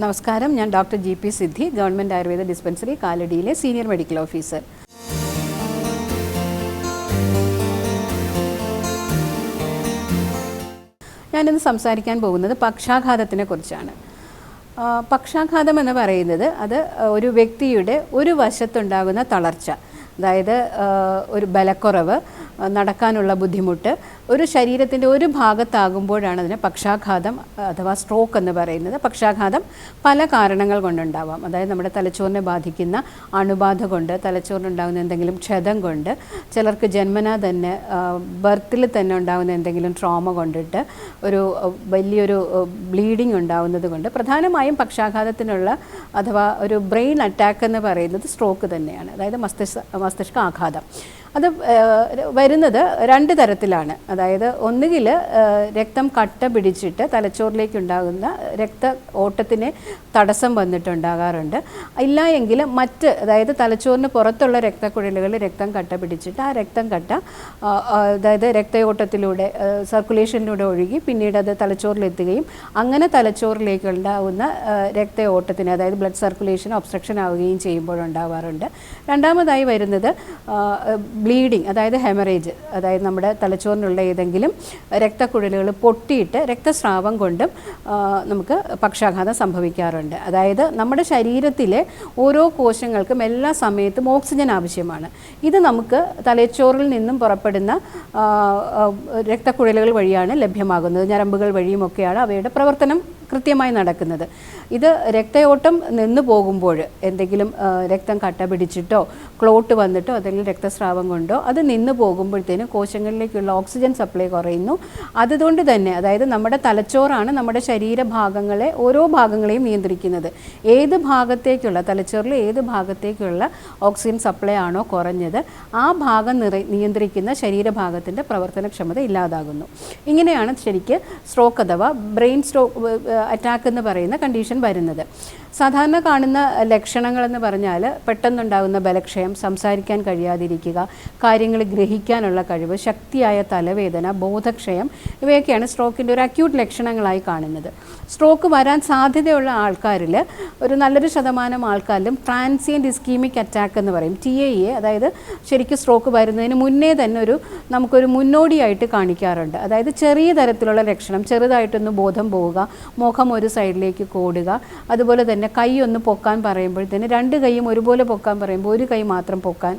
നമസ്കാരം. ഞാൻ doctor G P Siddhi government Ayurveda dispensary കാലടിയിലെ senior medical officer. ഞാനിന്ന് സംസാരിക്കാൻ പോകുന്നത് പക്ഷാഘാതത്തിനെ കുറിച്ചാണ്. പക്ഷാഘാതം എന്ന് പറയുന്നത് അത് ഒരു വ്യക്തിയുടെ ഒരു വശത്തുണ്ടാകുന്ന തളർച്ച. അതായത് ഒരു ബലക്കുറവ് നടക്കാനുള്ള ബുദ്ധിമുട്ട് ഒരു ശരീരത്തിന്റെ ഒരു ഭാഗത്താകുമ്പോഴാണ് അതിന് പക്ഷാഘാതം അഥവാ സ്ട്രോക്ക് എന്ന് പറയുന്നത്. പക്ഷാഘാതം പല കാരണങ്ങൾ കൊണ്ടുണ്ടാവാം. അതായത് നമ്മുടെ തലച്ചോറിനെ ബാധിക്കുന്ന അണുബാധ കൊണ്ട് തലച്ചോറിനുണ്ടാകുന്ന എന്തെങ്കിലും ക്ഷതം കൊണ്ട് ചിലർക്ക് ജന്മനാ തന്നെ ബർത്തിൽ തന്നെ ഉണ്ടാകുന്ന എന്തെങ്കിലും ട്രോമ കൊണ്ടിട്ട് ഒരു വലിയൊരു ബ്ലീഡിങ് ഉണ്ടാകുന്നത് കൊണ്ട് പ്രധാനമായും പക്ഷാഘാതത്തിനുള്ള അഥവാ ഒരു ബ്രെയിൻ അറ്റാക്ക് എന്ന് പറയുന്നത് സ്ട്രോക്ക് തന്നെയാണ്. അതായത് മസ്തിഷ്ക മസ്തിഷ്ക ആഘാതം. അത് വരുന്നത് രണ്ട് തരത്തിലാണ്. അതായത് ഒന്നുകിൽ രക്തം കട്ട പിടിച്ചിട്ട് തലച്ചോറിലേക്ക് ഉണ്ടാകുന്ന രക്ത ഓട്ടത്തിന് തടസ്സം വന്നിട്ടുണ്ടാകാറുണ്ട്. ഇല്ല എങ്കിൽ മറ്റ് അതായത് തലച്ചോറിന് പുറത്തുള്ള രക്തക്കുഴലുകളിൽ രക്തം കട്ട പിടിച്ചിട്ട് ആ രക്തം കട്ട അതായത് രക്തയോട്ടത്തിലൂടെ സർക്കുലേഷനിലൂടെ ഒഴുകി പിന്നീട് അത് തലച്ചോറിലെത്തുകയും അങ്ങനെ തലച്ചോറിലേക്ക് ഉണ്ടാകുന്ന രക്തയോട്ടത്തിന് അതായത് ബ്ലഡ് സർക്കുലേഷൻ ഒബ്സ്ട്രക്ഷൻ ആവുകയും ചെയ്യുമ്പോഴുണ്ടാവാറുണ്ട്. രണ്ടാമതായി വരുന്നത് ബ്ലീഡിങ് അതായത് ഹെമറേജ് അതായത് നമ്മുടെ തലച്ചോറിനുള്ള ഏതെങ്കിലും രക്തക്കുഴലുകൾ പൊട്ടിയിട്ട് രക്തസ്രാവം കൊണ്ടും നമുക്ക് പക്ഷാഘാതം സംഭവിക്കാറുണ്ട്. അതായത് നമ്മുടെ ശരീരത്തിലെ ഓരോ കോശങ്ങൾക്കും എല്ലാ സമയത്തും ഓക്സിജൻ ആവശ്യമാണ്. ഇത് നമുക്ക് തലച്ചോറിൽ നിന്നും പുറപ്പെടുന്ന രക്തക്കുഴലുകൾ വഴിയാണ് ലഭ്യമാകുന്നത്. ഞരമ്പുകൾ വഴിയുമൊക്കെയാണ് അവയുടെ പ്രവർത്തനം. കൃത്യമായി നടക്കുന്നത്. ഇത് രക്തയോട്ടം നിന്ന് പോകുമ്പോൾ എന്തെങ്കിലും രക്തം കട്ട പിടിച്ചിട്ടോ ക്ലോട്ട് വന്നിട്ടോ അല്ലെങ്കിൽ രക്തസ്രാവം കൊണ്ടോ അത് നിന്ന് പോകുമ്പോഴത്തേനും കോശങ്ങളിലേക്കുള്ള ഓക്സിജൻ സപ്ലൈ കുറയുന്നു. അതുകൊണ്ട് തന്നെ അതായത് നമ്മുടെ തലച്ചോറാണ് നമ്മുടെ ശരീരഭാഗങ്ങളെ ഓരോ ഭാഗങ്ങളെയും നിയന്ത്രിക്കുന്നത്. ഏത് ഭാഗത്തേക്കുള്ള തലച്ചോറിൽ ഏത് ഭാഗത്തേക്കുള്ള ഓക്സിജൻ സപ്ലൈ ആണോ കുറഞ്ഞത് ആ ഭാഗം നിറ നിയന്ത്രിക്കുന്ന ശരീരഭാഗത്തിന്റെ പ്രവർത്തനക്ഷമത ഇല്ലാതാകുന്നു. ഇങ്ങനെയാണ് ശരിക്ക് സ്ട്രോക്ക് അഥവാ ബ്രെയിൻ സ്ട്രോക്ക് അറ്റാക്ക് എന്ന് പറയുന്ന കണ്ടീഷൻ വരുന്നത്. സാധാരണ കാണുന്ന ലക്ഷണങ്ങൾ എന്ന് പറഞ്ഞാൽ പെട്ടെന്നുണ്ടാകുന്ന ബലക്ഷയം സംസാരിക്കാൻ കഴിയാതിരിക്കുക കാര്യങ്ങൾ ഗ്രഹിക്കാനുള്ള കഴിവ് ശക്തിയായ തലവേദന ബോധക്ഷയം ഇവയൊക്കെയാണ് സ്ട്രോക്കിന്റെ ഒരു അക്യൂട്ട് ലക്ഷണങ്ങളായി കാണുന്നത്. സ്ട്രോക്ക് വരാൻ സാധ്യതയുള്ള ആൾക്കാരിൽ ഒരു നല്ലൊരു ശതമാനം ആൾക്കാരിലും ട്രാൻസിയന്റ് ഇസ്കീമിക് അറ്റാക്ക് എന്ന് പറയും. ടി എ അതായത് ശരിക്കും സ്ട്രോക്ക് വരുന്നതിന് മുന്നേ തന്നെ ഒരു നമുക്കൊരു മുന്നോടിയായിട്ട് കാണിക്കാറുണ്ട്. അതായത് ചെറിയ തരത്തിലുള്ള ലക്ഷണം ചെറുതായിട്ടൊന്ന് ബോധം പോവുക മുഖം ഒരു സൈഡിലേക്ക് കോടുക. അതുപോലെ തന്നെ കൈ ഒന്ന് പൊക്കാൻ പറയുമ്പോഴത്തേന് രണ്ട് കൈയും ഒരുപോലെ പൊക്കാൻ പറയുമ്പോൾ ഒരു കൈ മാത്രം പൊക്കാൻ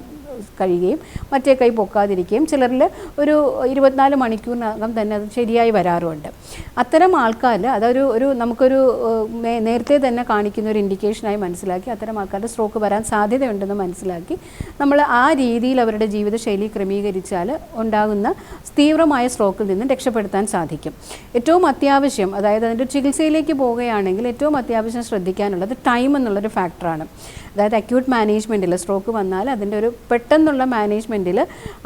കഴിയുകയും മറ്റേ കൈ പൊക്കാതിരിക്കുകയും ചിലരിൽ ഒരു ഇരുപത്തിനാല് മണിക്കൂറിനകം തന്നെ അത് ശരിയായി വരാറുമുണ്ട്. അത്തരം ആൾക്കാർ അതൊരു ഒരു നമുക്കൊരു നേരത്തെ തന്നെ കാണിക്കുന്ന ഒരു ഇൻഡിക്കേഷനായി മനസ്സിലാക്കി അത്തരം ആൾക്കാരുടെ സ്ട്രോക്ക് വരാൻ സാധ്യതയുണ്ടെന്ന് മനസ്സിലാക്കി നമ്മൾ ആ രീതിയിൽ അവരുടെ ജീവിതശൈലി ക്രമീകരിച്ചാൽ ഉണ്ടാകുന്ന തീവ്രമായ സ്ട്രോക്കിൽ നിന്നും രക്ഷപ്പെടുത്താൻ സാധിക്കും. ഏറ്റവും അത്യാവശ്യം അതായത് അതിന്റെ ചികിത്സയിലേക്ക് പോവുകയാണെങ്കിൽ ഏറ്റവും അത്യാവശ്യം ശ്രദ്ധിക്കാനുള്ളത് ടൈം എന്നുള്ളൊരു ഫാക്ടറാണ് അതായത് അക്യൂട്ട് മാനേജ്മെന്റിൽ സ്ട്രോക്ക് വന്നാൽ അതിന്റെ ഒരു പെട്ടെന്നുള്ള മാനേജ്മെന്റിൽ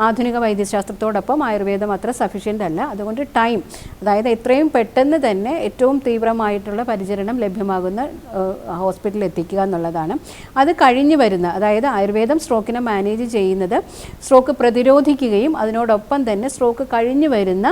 ആധുനിക വൈദ്യശാസ്ത്രത്തോടൊപ്പം ആയുർവേദം അത്ര സഫീഷ്യന്റ് അല്ല. അതുകൊണ്ട് ടൈം അതായത് എത്രയും പെട്ടെന്ന് തന്നെ ഏറ്റവും തീവ്രമായിട്ടുള്ള പരിചരണം ലഭ്യമാകുന്ന ഹോസ്പിറ്റലിൽ എത്തിക്കുക എന്നുള്ളതാണ്. അത് കഴിഞ്ഞു വരുന്ന അതായത് ആയുർവേദം സ്ട്രോക്കിനെ മാനേജ് ചെയ്യുന്നത് സ്ട്രോക്ക് പ്രതിരോധിക്കുകയും അതിനോടൊപ്പം തന്നെ സ്ട്രോക്ക് കഴിഞ്ഞു വരുന്ന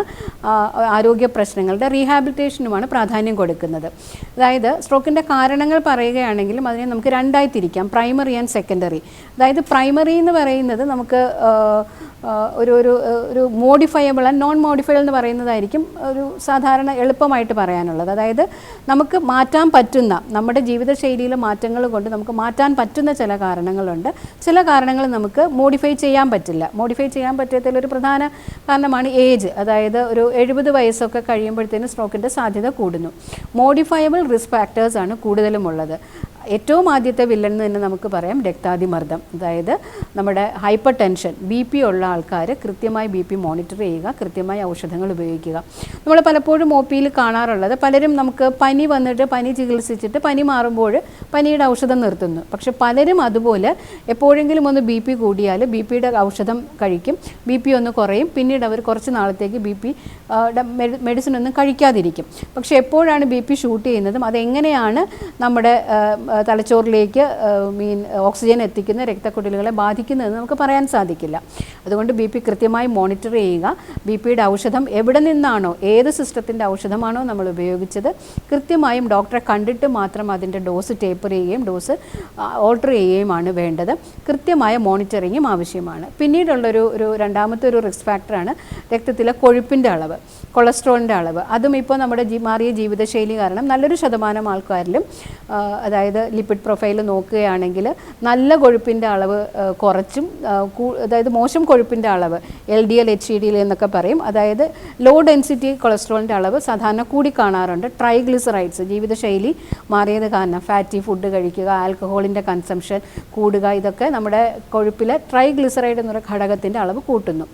ആരോഗ്യ പ്രശ്നങ്ങളുടെ റീഹാബിലിറ്റേഷനുമാണ് പ്രാധാന്യം കൊടുക്കുന്നത്. അതായത് സ്ട്രോക്കിന്റെ കാരണങ്ങൾ പറയുകയാണെങ്കിലും അതിനെ നമുക്ക് രണ്ടായി തിരിക്കാം. പ്രൈമറി ആൻഡ് സെക്കൻഡറി അതായത് പ്രൈമറി എന്ന് പറയുന്നത് നമുക്ക് ആ, ആ, ഒരു ഒരു ഒരു മോഡിഫയബിൾ ആൻഡ് നോൺ മോഡിഫയബിൾ എന്ന് പറയുന്നതായിരിക്കും ഒരു സാധാരണ എളുപ്പമായിട്ട് പറയാനുള്ളത്. അതായത് നമുക്ക് മാറ്റാൻ പറ്റുന്ന നമ്മുടെ ജീവിതശൈലിയിലെ മാറ്റങ്ങൾ കൊണ്ട് നമുക്ക് മാറ്റാൻ പറ്റുന്ന ചില കാരണങ്ങളുണ്ട്. ചില കാരണങ്ങൾ നമുക്ക് മോഡിഫൈ ചെയ്യാൻ പറ്റില്ല. മോഡിഫൈ ചെയ്യാൻ പറ്റാത്തതിൽ ഒരു പ്രധാന കാരണമാണ് ഏജ് അതായത് ഒരു എഴുപത് വയസ്സൊക്കെ കഴിയുമ്പോഴത്തേനും സ്ട്രോക്കിന്റെ സാധ്യത കൂടുന്നു. മോഡിഫയബിൾ റിസ്ക് ഫാക്ടേഴ്സ് ആണ് കൂടുതലും ഉള്ളത്. ഏറ്റവും ആദ്യത്തെ വില്ലൻ എന്ന് തന്നെ നമുക്ക് പറയാം രക്താതിമർദ്ദം അതായത് നമ്മുടെ ഹൈപ്പർ ടെൻഷൻ ബി പി ഉള്ള ആൾക്കാർ കൃത്യമായി ബി പി മോണിറ്റർ ചെയ്യുക കൃത്യമായി ഔഷധങ്ങൾ ഉപയോഗിക്കുക. നമ്മൾ പലപ്പോഴും ഒ പിയിൽ കാണാറുള്ളത് പലരും നമുക്ക് പനി വന്നിട്ട് പനി ചികിത്സിച്ചിട്ട് പനി മാറുമ്പോൾ പനിയുടെ ഔഷധം നിർത്തുന്നു. പക്ഷെ പലരും അതുപോലെ എപ്പോഴെങ്കിലും ഒന്ന് ബി പി കൂടിയാൽ ബി പിയുടെ ഔഷധം കഴിക്കും ബി പി ഒന്ന് കുറയും പിന്നീട് അവർ കുറച്ച് നാളത്തേക്ക് ബി പി മെഡിസിൻ ഒന്നും കഴിക്കാതിരിക്കും. പക്ഷെ എപ്പോഴാണ് ബി പി ഷൂട്ട് ചെയ്യുന്നതും അതെങ്ങനെയാണ് നമ്മുടെ തലച്ചോറിലേക്ക് മീൻ ഓക്സിജൻ എത്തിക്കുന്ന രക്തക്കുഴലുകളെ ബാധിക്കുന്നതെന്ന് നമുക്ക് പറയാൻ സാധിക്കില്ല. അതുകൊണ്ട് ബി പി കൃത്യമായി മോണിറ്റർ ചെയ്യുക. ബി പിയുടെ ഔഷധം എവിടെ നിന്നാണോ ഏത് സിസ്റ്റത്തിന്റെ ഔഷധമാണോ നമ്മൾ ഉപയോഗിച്ചത് കൃത്യമായും ഡോക്ടറെ കണ്ടിട്ട് മാത്രം അതിന്റെ ഡോസ് ടേപ്പർ ചെയ്യുകയും ഡോസ് ഓൾട്ടർ ചെയ്യുകയുമാണ് വേണ്ടത്. കൃത്യമായ മോണിറ്ററിങ്ങും ആവശ്യമാണ്. പിന്നീടുള്ളൊരു ഒരു രണ്ടാമത്തെ ഒരു റിസ്ക് ഫാക്ടറാണ് രക്തത്തിലെ കൊഴുപ്പിന്റെ അളവ്. കൊളസ്ട്രോളിന്റെ അളവ്. അതും ഇപ്പോൾ നമ്മുടെ മാറിയ ജീവിതശൈലി കാരണം നല്ലൊരു ശതമാനം ആൾക്കാരിലും അതായത് ലിപ്പിഡ് പ്രൊഫൈൽ നോക്കുകയാണെങ്കിൽ നല്ല കൊഴുപ്പിന്റെ അളവ് കുറച്ചും അതായത് മോശം കൊഴുപ്പിന്റെ അളവ് L D L H D L L എന്നൊക്കെ പറയും. അതായത് ലോ ഡെൻസിറ്റി കൊളസ്ട്രോളിന്റെ അളവ് സാധാരണ കൂടി കാണാറുണ്ട്. ട്രൈഗ്ലിസറൈഡ്സ് ജീവിതശൈലി മാറിയത് കാരണം ഫാറ്റി ഫുഡ് കഴിക്കുക ആൽക്കഹോളിന്റെ കൺസംഷൻ കൂടുക ഇതൊക്കെ നമ്മുടെ കൊഴുപ്പിലെ ട്രൈഗ്ലിസറൈഡ് എന്നൊരു ഘടകത്തിന്റെ അളവ് കൂട്ടുന്നു.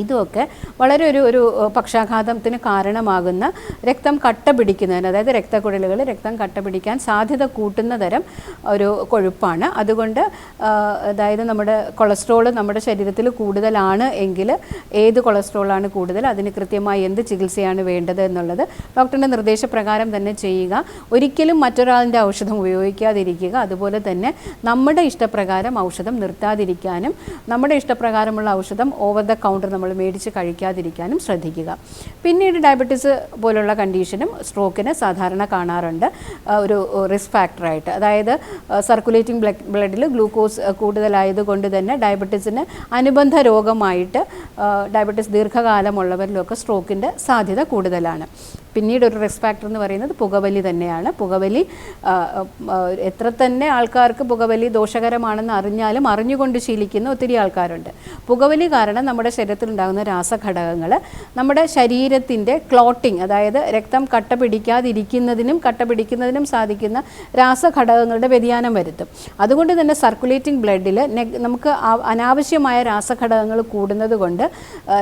ഇതുമൊക്കെ വളരെ ഒരു ഒരു പക്ഷാഘാതത്തിന് കാരണമാകുന്ന രക്തം കട്ട പിടിക്കുന്നതിന് അതായത് രക്തക്കുഴലുകൾ രക്തം കട്ട പിടിക്കാൻ സാധ്യത കൂട്ടുന്ന തരം ഒരു കൊഴുപ്പാണ്. അതുകൊണ്ട് അതായത് നമ്മുടെ കൊളസ്ട്രോൾ നമ്മുടെ ശരീരത്തിൽ കൂടുതലാണ് എങ്കിൽ ഏത് കൊളസ്ട്രോളാണ് കൂടുതൽ അതിന് കൃത്യമായി എന്ത് ചികിത്സയാണ് വേണ്ടത് എന്നുള്ളത് ഡോക്ടറിന്റെ നിർദ്ദേശപ്രകാരം തന്നെ ചെയ്യുക. ഒരിക്കലും മറ്റൊരാളിന്റെ ഔഷധം ഉപയോഗിക്കാതിരിക്കുക. അതുപോലെ തന്നെ നമ്മുടെ ഇഷ്ടപ്രകാരം ഔഷധം നിർത്താതിരിക്കാനും നമ്മുടെ ഇഷ്ടപ്രകാരമുള്ള ഔഷധം ഓവർ ദ കൗണ്ടർ നമ്മൾ മേടിച്ച് കഴിക്കാതിരിക്കാനും ശ്രദ്ധിക്കുക. പിന്നീട് ഡയബറ്റീസ് പോലുള്ള കണ്ടീഷനും സ്ട്രോക്കിന് സാധാരണ കാണാറുണ്ട്. ഒരു റിസ്ക് ഫാക്ടറായിട്ട്. അതായത് സർക്കുലേറ്റിംഗ് ബ്ലഡ് ബ്ലഡിൽ ഗ്ലൂക്കോസ് കൂടുതലായതുകൊണ്ട് തന്നെ ഡയബറ്റീസിന് അനുബന്ധ രോഗമായിട്ട് ഡയബറ്റീസ് ദീർഘകാലമുള്ളവരിലൊക്കെ സ്ട്രോക്കിന്റെ സാധ്യത കൂടുതലാണ്. പിന്നീട് ഒരു റിസ്ക് ഫാക്ടർ എന്ന് പറയുന്നത് പുകവലി തന്നെയാണ്. പുകവലി എത്ര തന്നെ ആൾക്കാർക്ക് പുകവലി ദോഷകരമാണെന്ന് അറിഞ്ഞാലും അറിഞ്ഞുകൊണ്ട് ശീലിക്കുന്ന ഒത്തിരി ആൾക്കാരുണ്ട്. പുകവലി കാരണം നമ്മുടെ ശരീരത്തിൽ ഉണ്ടാകുന്ന രാസഘടകങ്ങൾ നമ്മുടെ ശരീരത്തിന്റെ ക്ലോട്ടിങ് അതായത് രക്തം കട്ട പിടിക്കാതിരിക്കുന്നതിനും കട്ട പിടിക്കുന്നതിനും സാധിക്കുന്ന രാസഘടകങ്ങളുടെ വ്യതിയാനം വരുത്തും. അതുകൊണ്ട് തന്നെ സർക്കുലേറ്റിംഗ് ബ്ലഡിൽ നമുക്ക് അനാവശ്യമായ രാസഘടകങ്ങൾ കൂടുന്നത് കൊണ്ട്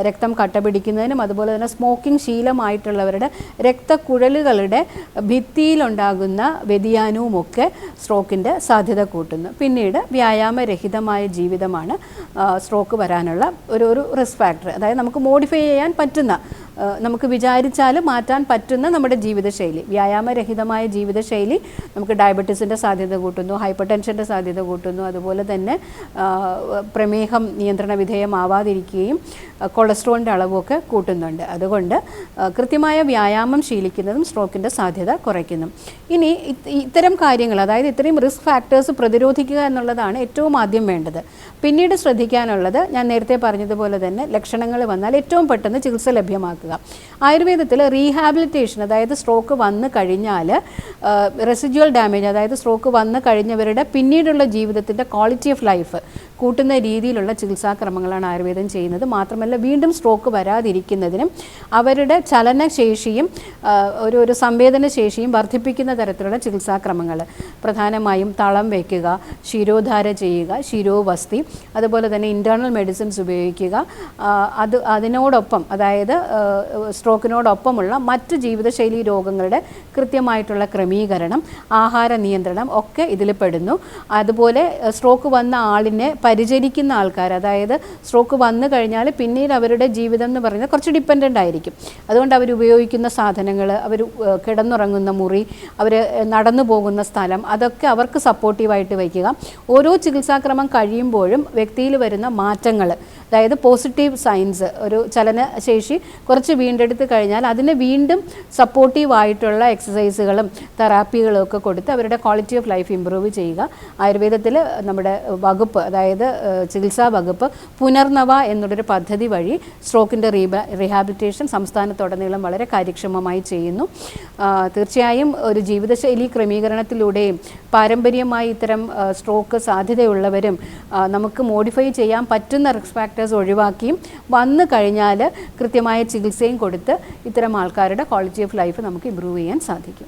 രക്തം കട്ട പിടിക്കുന്നതിനും അതുപോലെ തന്നെ സ്മോക്കിംഗ് ശീലമായിട്ടുള്ളവരുടെ രക്തക്കുഴലുകളുടെ ഭിത്തിയിലുണ്ടാകുന്ന വ്യതിയാനവുമൊക്കെ സ്ട്രോക്കിന്റെ സാധ്യത കൂട്ടുന്നു. പിന്നീട് വ്യായാമരഹിതമായ ജീവിതമാണ് സ്ട്രോക്ക് വരാനുള്ള ഒരു ഒരു റിസ്ക് ഫാക്ടർ. അതായത് നമുക്ക് മോഡിഫൈ ചെയ്യാൻ പറ്റുന്ന നമുക്ക് വിചാരിച്ചാൽ മാറ്റാൻ പറ്റുന്ന നമ്മുടെ ജീവിതശൈലി. വ്യായാമരഹിതമായ ജീവിതശൈലി നമുക്ക് ഡയബറ്റീസിന്റെ സാധ്യത കൂട്ടുന്നു ഹൈപ്പർ ടെൻഷന്റെ സാധ്യത കൂട്ടുന്നു അതുപോലെ തന്നെ പ്രമേഹം നിയന്ത്രണ വിധേയമാവാതിരിക്കുകയും കൊളസ്ട്രോളിന്റെ അളവുമൊക്കെ കൂട്ടുന്നുണ്ട്. അതുകൊണ്ട് കൃത്യമായ വ്യായാമം ശീലിക്കുന്നതും സ്ട്രോക്കിന്റെ സാധ്യത കുറയ്ക്കുന്നു. ഇനി ഇത്തരം കാര്യങ്ങൾ അതായത് ഇത്രയും റിസ്ക് ഫാക്ടേഴ്സ് പ്രതിരോധിക്കുക എന്നുള്ളതാണ് ഏറ്റവും ആദ്യം വേണ്ടത്. പിന്നീട് ശ്രദ്ധിക്കാനുള്ളത് ഞാൻ നേരത്തെ പറഞ്ഞതുപോലെ തന്നെ ലക്ഷണങ്ങൾ വന്നാൽ ഏറ്റവും പെട്ടെന്ന് ചികിത്സ ലഭ്യമാക്കുക. ആയുർവേദത്തിൽ റീഹാബിലിറ്റേഷൻ അതായത് സ്ട്രോക്ക് വന്നു കഴിഞ്ഞാൽ റെസിജ്വൽ ഡാമേജ് അതായത് സ്ട്രോക്ക് വന്നു കഴിഞ്ഞവരുടെ പിന്നീടുള്ള ജീവിതത്തിന്റെ ക്വാളിറ്റി ഓഫ് ലൈഫ് കൂട്ടുന്ന രീതിയിലുള്ള ചികിത്സാക്രമങ്ങളാണ് ആയുർവേദം ചെയ്യുന്നത്. മാത്രമല്ല വീണ്ടും സ്ട്രോക്ക് വരാതിരിക്കുന്നതിനും അവരുടെ ചലനശേഷിയും ഒരു ഒരു സംവേദനശേഷിയും വർദ്ധിപ്പിക്കുന്ന തരത്തിലുള്ള ചികിത്സാക്രമങ്ങൾ. പ്രധാനമായും തളം വയ്ക്കുക ശിരോധാര ചെയ്യുക ശിരോവസ്തി അതുപോലെ തന്നെ ഇന്റേർണൽ മെഡിസിൻസ് ഉപയോഗിക്കുക. അത് അതിനോടൊപ്പം അതായത് സ്ട്രോക്കിനോടൊപ്പമുള്ള മറ്റ് ജീവിതശൈലി രോഗങ്ങളുടെ കൃത്യമായിട്ടുള്ള ക്രമീകരണം ആഹാര നിയന്ത്രണം ഒക്കെ ഇതിൽ പെടുന്നു. അതുപോലെ സ്ട്രോക്ക് വന്ന ആളിനെ പരിചരിക്കുന്ന ആൾക്കാർ അതായത് സ്ട്രോക്ക് വന്നു കഴിഞ്ഞാൽ പിന്നീട് അവരുടെ ജീവിതം എന്ന് പറയുന്നത് കുറച്ച് ഡിപ്പെൻഡന്റ് ആയിരിക്കും. അതുകൊണ്ട് അവർ ഉപയോഗിക്കുന്ന സാധനങ്ങൾ അവർ കിടന്നുറങ്ങുന്ന മുറി അവർ നടന്നു പോകുന്ന സ്ഥലം അതൊക്കെ അവർക്ക് സപ്പോർട്ടീവായിട്ട് വയ്ക്കുക. ഓരോ ചികിത്സാക്രമം കഴിയുമ്പോഴും വ്യക്തിയിൽ വരുന്ന മാറ്റങ്ങൾ അതായത് പോസിറ്റീവ് സയൻസ് ഒരു ചലനശേഷി കുറച്ച് വീണ്ടെടുത്ത് കഴിഞ്ഞാൽ അതിനെ വീണ്ടും സപ്പോർട്ടീവ് ആയിട്ടുള്ള എക്സസൈസുകളും തെറാപ്പികളും ഒക്കെ കൊടുത്ത് അവരുടെ ക്വാളിറ്റി ഓഫ് ലൈഫ് ഇമ്പ്രൂവ് ചെയ്യുക. ആയുർവേദത്തിൽ നമ്മുടെ വകുപ്പ് അതായത് ചികിത്സാ വകുപ്പ് പുനർനവ എന്നുള്ളൊരു പദ്ധതി വഴി സ്ട്രോക്കിന്റെ റീബ റീഹാബിലിറ്റേഷൻ സംസ്ഥാനത്തുടനീളം വളരെ കാര്യക്ഷമമായി ചെയ്യുന്നു. തീർച്ചയായും ഒരു ജീവിതശൈലി ക്രമീകരണത്തിലൂടെയും പാരമ്പര്യമായി ഇത്തരം സ്ട്രോക്ക് സാധ്യതയുള്ളവരും നമുക്ക് മോഡിഫൈ ചെയ്യാൻ പറ്റുന്ന റിസ്ക് ഫാക്ടേഴ്സ് ഒഴിവാക്കിയും വന്നു കഴിഞ്ഞാൽ കൃത്യമായ ചികിത്സയും കൊടുത്ത് ഇത്തരം ആൾക്കാരുടെ ക്വാളിറ്റി ഓഫ് ലൈഫ് നമുക്ക് ഇമ്പ്രൂവ് ചെയ്യാൻ സാധിക്കും.